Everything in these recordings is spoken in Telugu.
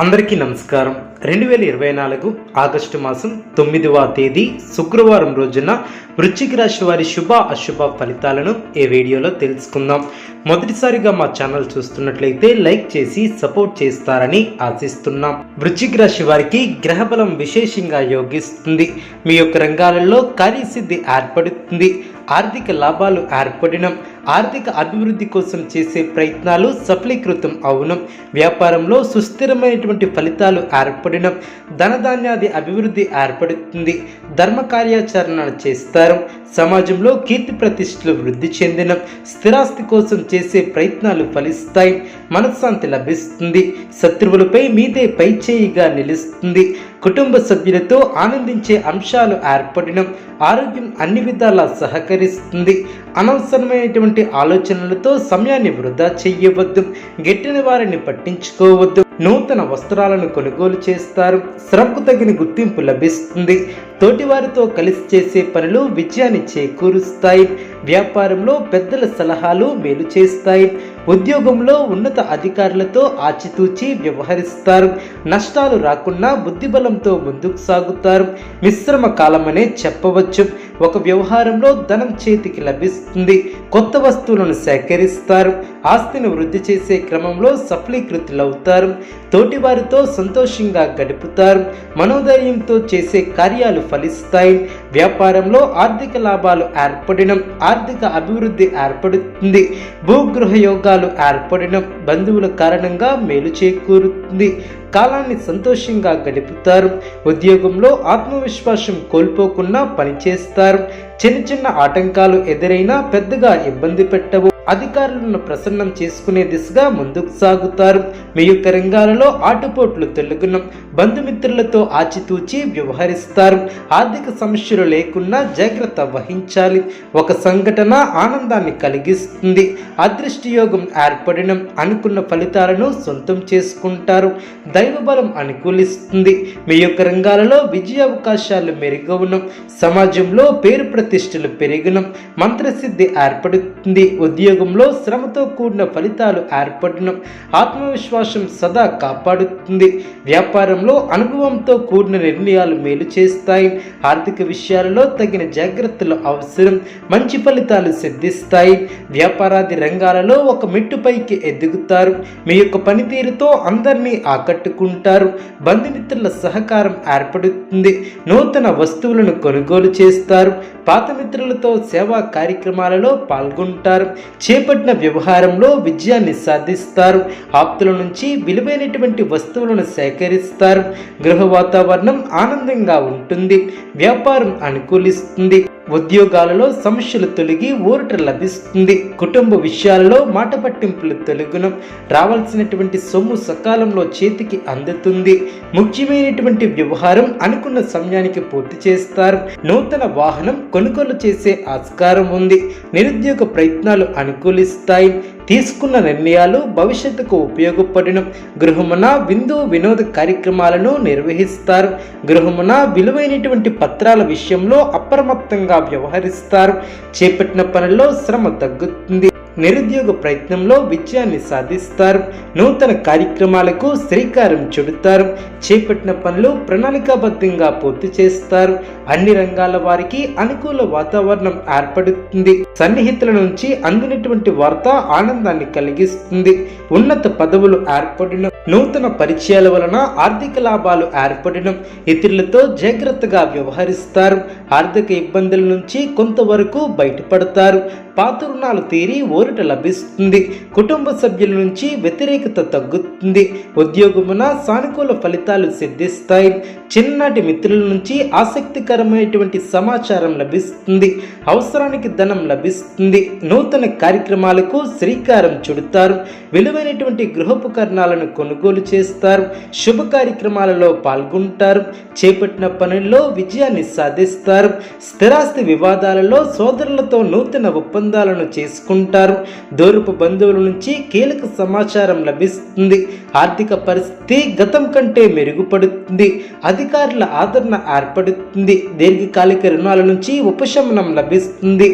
అందరికీ నమస్కారం. రెండు వేల ఇరవై నాలుగు ఆగస్టు మాసం తొమ్మిదవ తేదీ శుక్రవారం రోజున వృశ్చిక రాశి వారి శుభ అశుభ ఫలితాలను ఈ వీడియోలో తెలుసుకుందాం. మొదటిసారిగా మా ఛానల్ చూస్తున్నట్లయితే లైక్ చేసి సపోర్ట్ చేస్తారని ఆశిస్తున్నాం. వృశ్చిక రాశి వారికి గ్రహబలం విశేషంగా యోగిస్తుంది. మీ యొక్క రంగాలలో కార్యసిద్ధి ఏర్పడుతుంది. ఆర్థిక లాభాలు ఏర్పడడం ఆర్థిక అభివృద్ధి కోసం చేసే ప్రయత్నాలు సఫలీకృతం అవును. వ్యాపారంలో సుస్థిరమైనటువంటి ఫలితాలు ఏర్పడి ఏర్పడడం ధనధాన్యాది అభివృద్ధి ఏర్పడుతుంది. ధర్మ కార్యాచరణ చేస్తారు. సమాజంలో కీర్తి ప్రతిష్టలు వృద్ధి చెందిన. స్థిరాస్తి కోసం చేసే ప్రయత్నాలు ఫలిస్తాయి. మనశ్శాంతి లభిస్తుంది. శత్రువులపై మీదే పైచేయిగా నిలుస్తుంది. కుటుంబ సభ్యులతో ఆనందించే అంశాలు ఏర్పడడం ఆరోగ్యం అన్ని విధాలా సహకరిస్తుంది. అనవసరమైనటువంటి ఆలోచనలతో సమయాన్ని వృధా చెయ్యవద్దు గెట్టిన వారిని పట్టించుకోవద్దు. నూతన వస్త్రాలను కొనుగోలు చేస్తారు. శ్రమకు తగిన గుర్తింపు లభిస్తుంది. తోటివారితో కలిసి చేసే పనులు విజయాన్ని చేకూరుస్తాయి. వ్యాపారంలో పెద్దల సలహాలు మేలు చేస్తాయి. ఉద్యోగంలో ఉన్నత అధికారులతో ఆచితూచి వ్యవహరిస్తారు. నష్టాలు రాకుండా బుద్ధిబలంతో ముందుకు సాగుతారు. మిశ్రమ కాలమనే చెప్పవచ్చు. ఒక వ్యవహారంలో ధనం చేతికి లభిస్తుంది. కొత్త వస్తువులను సేకరిస్తారు. ఆస్తిని వృద్ధి చేసే క్రమంలో సఫలీకృతులవుతారు. తోటివారితో సంతోషంగా గడుపుతారు. మనోధైర్యంతో చేసే కార్యాలు ఫలిస్తాయి. వ్యాపారంలో ఆర్థిక లాభాలు ఏర్పడడం ఆర్థిక అభివృద్ధి ఏర్పడుతుంది. భూగృహ యోగాలు ఏర్పడడం బంధువుల కారణంగా మేలు చేకూరుతుంది. కాలాన్ని సంతోషంగా గడుపుతారు. ఉద్యోగంలో ఆత్మవిశ్వాసం కోల్పోకుండా పనిచేస్తారు. చిన్న చిన్న ఆటంకాలు ఎదురైనా పెద్దగా ఇబ్బంది పెట్టవు. అధికారులను ప్రసన్నం చేసుకునే దిశగా ముందుకు సాగుతారు. మీ యొక్క రంగాలలో ఆటుపోట్లు తొలగున. బంధుమిత్రులతో ఆచితూచి వ్యవహరిస్తారు. ఆర్థిక సమస్యలు లేకుండా జాగ్రత్త వహించాలి. ఒక సంఘటన ఆనందాన్ని కలిగిస్తుంది. అదృష్టయోగం ఏర్పడడం అనుకున్న ఫలితాలను సొంతం చేసుకుంటారు. దైవబలం అనుకూలిస్తుంది. మీ యొక్క రంగాలలో విజయ అవకాశాలు మెరుగవును. సమాజంలో పేరు ప్రతిష్టలు పెరిగిన. మంత్రసిద్ధి ఏర్పడుతుంది. ఉద్యోగంలో శ్రమతో కూడిన ఫలితాలు ఏర్పడడం ఆత్మవిశ్వాసం సదా కాపాడుతుంది. వ్యాపారంలో అనుభవంతో కూడిన నిర్ణయాలు మేలు చేస్తాయి. ఆర్థిక విషయాలలో తగిన జాగ్రత్తలు అవసరం. మంచి ఫలితాలు సిద్ధిస్తాయి. వ్యాపారాది రంగాలలో ఒక మెట్టుపైకి ఎదుగుతారు. మీ యొక్క పనితీరుతో అందరినీ ఆకట్టుకుంటారు. బంధుమిత్రుల సహకారం ఏర్పడుతుంది. నూతన వస్తువులను కొనుగోలు చేస్తారు. పాత మిత్రులతో సేవా కార్యక్రమాలలో పాల్గొంటారు. చేపట్టిన వ్యవహారంలో విజయాన్ని సాధిస్తారు. ఆప్తుల నుంచి విలువైనటువంటి వస్తువులను సేకరిస్తారు. గృహ వాతావరణం ఆనందంగా ఉంటుంది. వ్యాపారం అనుకూలిస్తుంది. ఉద్యోగాలలో సమస్యలు తొలగి ఊరట లభిస్తుంది. కుటుంబ విషయాలలో మాట పట్టింపులు తొలగును. రావాల్సినటువంటి సొమ్ము సకాలంలో చేతికి అందుతుంది. ముఖ్యమైనటువంటి వ్యవహారం అనుకున్న సమయానికి పూర్తి చేస్తారు. నూతన వాహనం కొనుగోలు చేసే ఆస్కారం ఉంది. నిరుద్యోగ ప్రయత్నాలు అనుకూలిస్తాయి. తీసుకున్న నిర్ణయాలు భవిష్యత్తుకు ఉపయోగపడిన. గృహమున విందు వినోద కార్యక్రమాలను నిర్వహిస్తారు. గృహమున విలువైనటువంటి పత్రాల విషయంలో అప్రమత్తంగా వ్యవహరిస్తారు. చేపట్టిన పనుల్లో శ్రమ తగ్గుతుంది. నిరుద్యోగ ప్రయత్నంలో విజయాన్ని సాధిస్తారు. నూతన కార్యక్రమాలకు శ్రీకారం చుడతారు. చేపట్టిన పనులు ప్రణాళికాబద్ధంగా పూర్తి చేస్తారు. అన్ని రంగాల వారికి అనుకూల వాతావరణం ఏర్పడుతుంది. సన్నిహితుల నుంచి అందినటువంటి వార్త ఆనందాన్ని కలిగిస్తుంది. ఉన్నత పదవులు ఏర్పడిన నూతన పరిచయాల వలన ఆర్థిక లాభాలు ఏర్పడడం ఇతరులతో జాగ్రత్తగా వ్యవహరిస్తారు. ఆర్థిక ఇబ్బందుల నుంచి కొంతవరకు బయటపడతారు. పాత రుణాలు తీరి ఊరట లభిస్తుంది. కుటుంబ సభ్యుల నుంచి వ్యతిరేకత తగ్గుతుంది. ఉద్యోగమున సానుకూల ఫలితాలు సిద్ధిస్తాయి. చిన్నటి మిత్రుల నుంచి ఆసక్తికరమైనటువంటి సమాచారం లభిస్తుంది. అవసరానికి ధనం లభిస్తుంది. నూతన కార్యక్రమాలకు శ్రీకారం చుడతారు. విలువైనటువంటి గృహోపకరణాలను కొనుగోలు చేస్తారు. శుభ కార్యక్రమాలలో పాల్గొంటారు. చేపట్టిన పనుల్లో విజయాన్ని సాధిస్తారు. స్థిరాస్తి వివాదాలలో సోదరులతో నూతన ఒప్పందం ఒప్పందాలను చేసుకుంటారు. దూరపు బంధువుల నుంచి కీలక సమాచారం లభిస్తుంది. ఆర్థిక పరిస్థితి గతం కంటే మెరుగుపడుతుంది. అధికారుల ఆదరణ ఏర్పడుతుంది. దీర్ఘకాలిక రుణాల నుంచి ఉపశమనం లభిస్తుంది.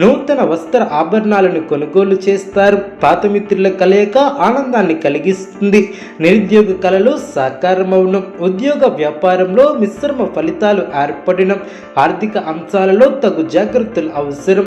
నూతన వస్త్ర ఆభరణాలను కొనుగోలు చేస్తారు. పాత మిత్రుల కలయిక ఆనందాన్ని కలిగిస్తుంది. నిరుద్యోగ కళలు సాకారమవడం. ఉద్యోగ వ్యాపారంలో మిశ్రమ ఫలితాలు ఏర్పడడం. ఆర్థిక అంశాలలో తగు జాగ్రత్తలు అవసరం.